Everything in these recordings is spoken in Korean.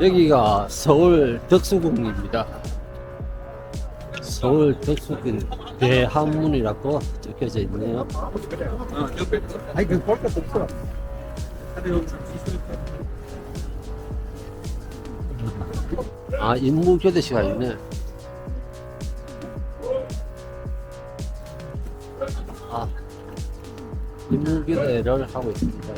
여기가 서울 덕수궁입니다. 서울 덕수궁 대한문이라고 적혀져 있네요. 아니 그볼 것도 없어. 아, 있네. 아, 임무교대를 하고 있습니다.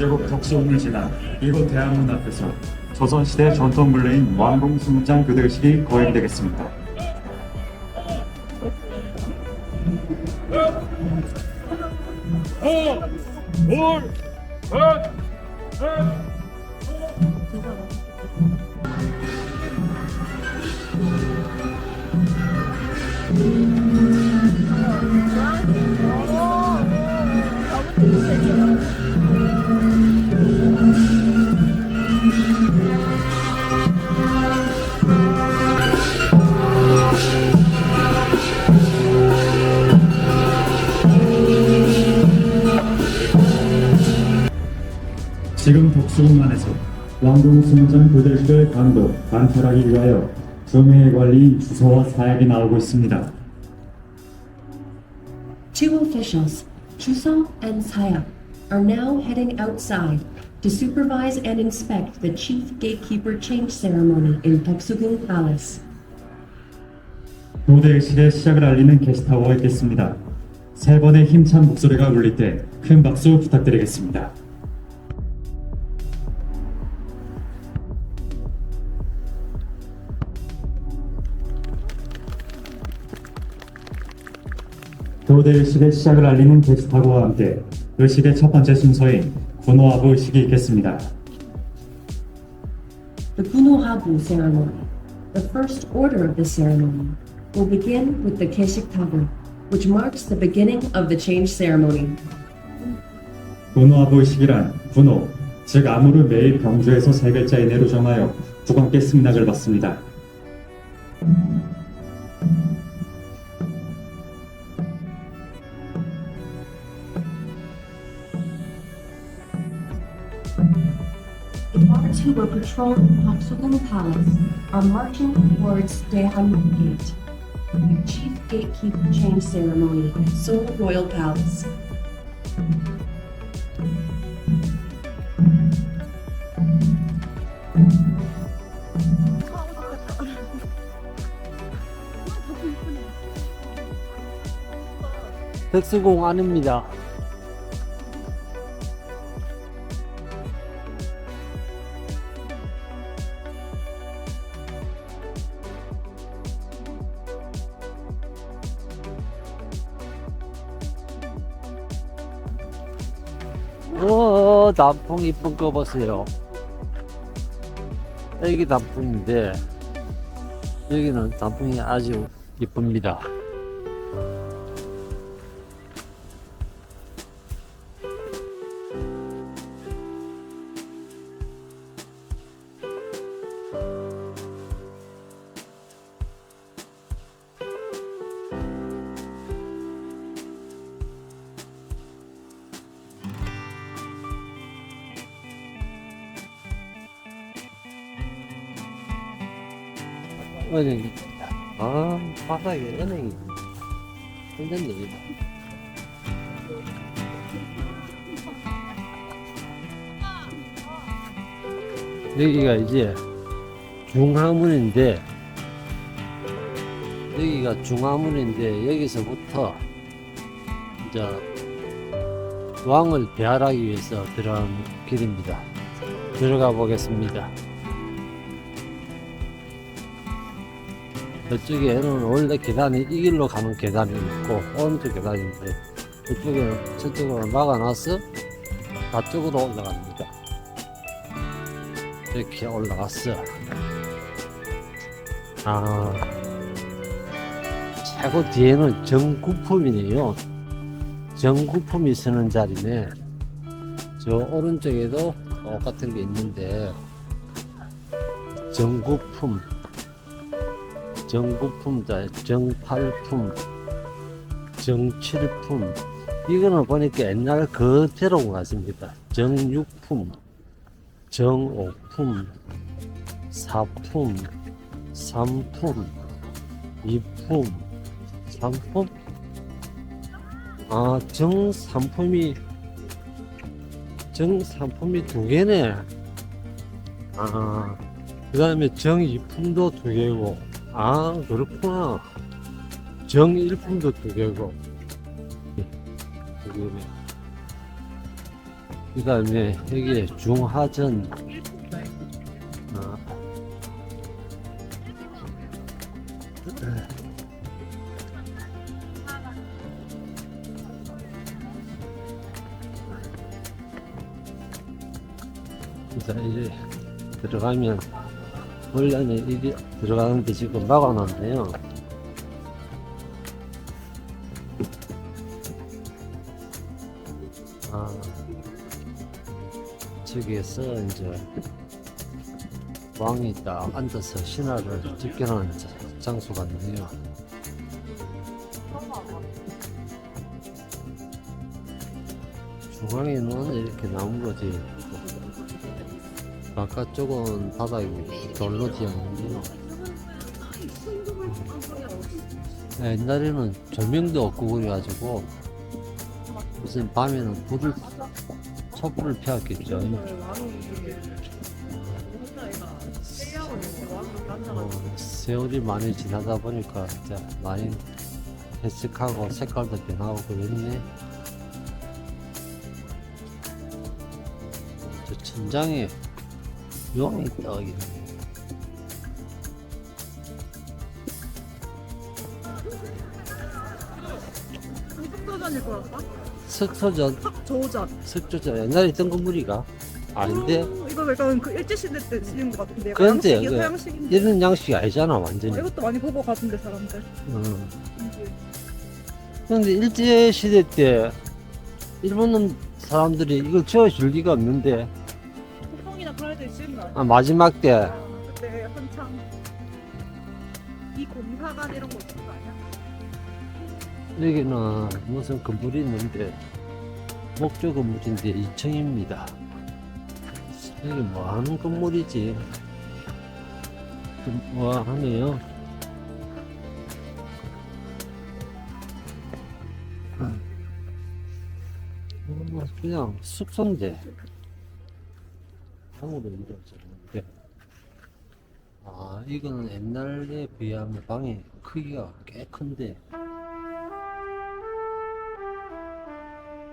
제국 덕수궁을 지나 이곳 대학문 앞에서 조선시대 전통 물레인 왕궁수문장 교대의식이 거행되겠습니다. 지금 덕수궁 안에서 왕궁수문장 교대의식을 강도 관찰하기 위하여 정회의 관리인 주서와 사약이 나오고 있습니다. Two officials, Chuso and Saya, are now heading outside to supervise and inspect the chief gatekeeper change ceremony in Toksugung Palace. 교대의식의 시작을 알리는 게시타워가 있겠습니다. 세 번의 힘찬 목소리가 울릴 때 큰 박수 부탁드리겠습니다. 교대의식의 시작을 알리는 게시타워와 함께 의식의 첫 번째 순서인 군호하부 의식이 있겠습니다. The Kunohabu ceremony, the first order of the ceremony, will begin with the Keshiktabu, which marks the beginning of the change ceremony. 군호하부 의식이란 군호, 즉 암호를 매일 경주에서 세 글자 이내로 정하여 국왕께 승낙을 받습니다. guards who were patrolling Toksugung Palace are marching towards Daehanmun Gate, the chief gatekeeper change ceremony at Seoul Royal Palace. 덕수궁 안입니다. 어, 단풍 이쁜 거 보세요. 여기 단풍인데, 여기는 단풍이 아주 이쁩니다. 은행이 아 바닥에 은행이 일이다 여기가 이제 중화문인데 여기가 중화문인데 여기서부터 이제 왕을 배할하기 위해서 들어간 길입니다. 들어가 보겠습니다 저쪽에는 원래 계단이 이 길로 가는 계단이 있고 오른쪽 계단인데 이쪽에 저쪽으로 막아놔서 좌쪽으로 올라갑니다. 이렇게 올라갔어. 아 최고 뒤에는 정구품이네요. 정구품이 서는 자리네. 저 오른쪽에도 똑같은 게 있는데 정구품 정구품자, 정팔품, 정칠품, 이거는 보니까 옛날 그대로 온 것 같습니다. 정육품, 정오품, 사품, 삼품, 이품, 삼품? 아, 정삼품이, 정삼품이 두 개네. 아, 그 다음에 정이품도 두 개고, 아, 그렇구나. 정일품도 두 개고. 그 다음에 여기 중하전, 아, 자, 이제 들어가면 원래는 이게 들어가는데 지금 막아놨네요. 아, 저기에서 이제 왕이 딱 앉아서 신화를 자- 장소 같네요. 중앙에는 이렇게 나온 거지. 바깥쪽은 바닥이 돌로 지었는데요. 네, 옛날에는 조명도 없고 그래가지고 무슨 밤에는 불을 촛불을 피웠겠죠. 어, 세월이 많이 지나다 보니까 이제 많이 해석하고 색깔도 변하고 그랬네. 저 천장에 용이 떠 있네. 속도전일 거였다? 석소전, 저우전. 석조전 옛날에 있던 건물이가 아닌데 어, 이거 약간 그 일제시대 때 지은 것 같은데. 그런데 양식이 그- 서양식인데. 이런 양식이 아니잖아 완전히. 어, 이것도 많이 보고 가던데 사람들. 음. 이게. 그런데 일제 시대 때 일본 사람들이 이걸 지어줄 리가 없는데 아, 마지막 때 아, 그때 한창 이 공사관 이런 거 있는 거 아니야? 여기는 무슨 건물이 있는데 목조 건물인데 2층입니다. 여기 뭐 하는 건물이지? 좀뭐 하네요. 음, 그냥 숙소인데 방으로 이루어졌는데 아 이거는 옛날에 비하면 방이 크기가 꽤 큰데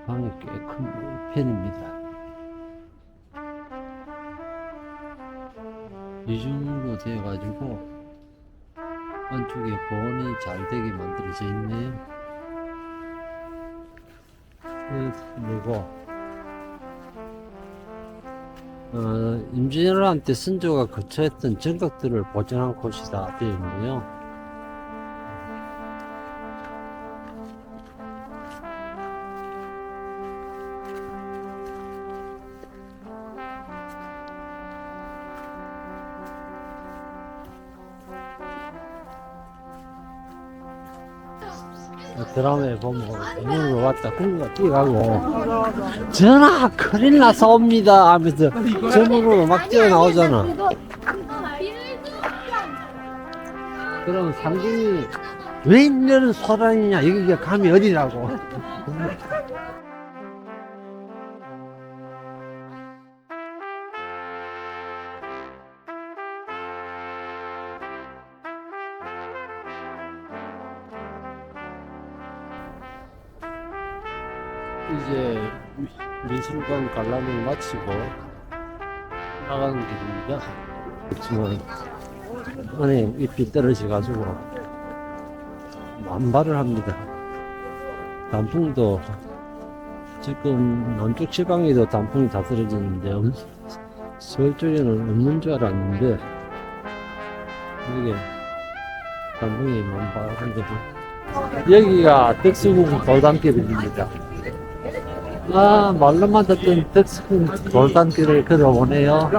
방이 꽤 큰 편입니다. 이중으로 되어 가지고 안쪽에 보온이 잘 되게 만들어져 있네요. 네, 그리고 어, 임진왜란때 선조가 거처했던 정각들을 보존한 곳이다 되어 있네요. 드라마에 보면 눈으로 왔다 궁금가 뛰어가고. 전화 큰일 나서 옵니다 하면서 전으로 막 뛰어나오잖아 그럼 상진이 왜 이런 소란이냐 여기가 감이 어디라고 이제 미- 미술관 관람을 마치고 나가는 길입니다. 그렇지만 안에 잎이 떨어져가지고 만발을 합니다. 단풍도 지금 남쪽 지방에도 단풍이 다 떨어졌는데 음, 서울 쪽에는 없는 줄 알았는데 이게 단풍이 만발한데 여기가 덕수궁 돌담길입니다. 아, 말로만 듣던 덕수궁 돌담길을 걸어보네요.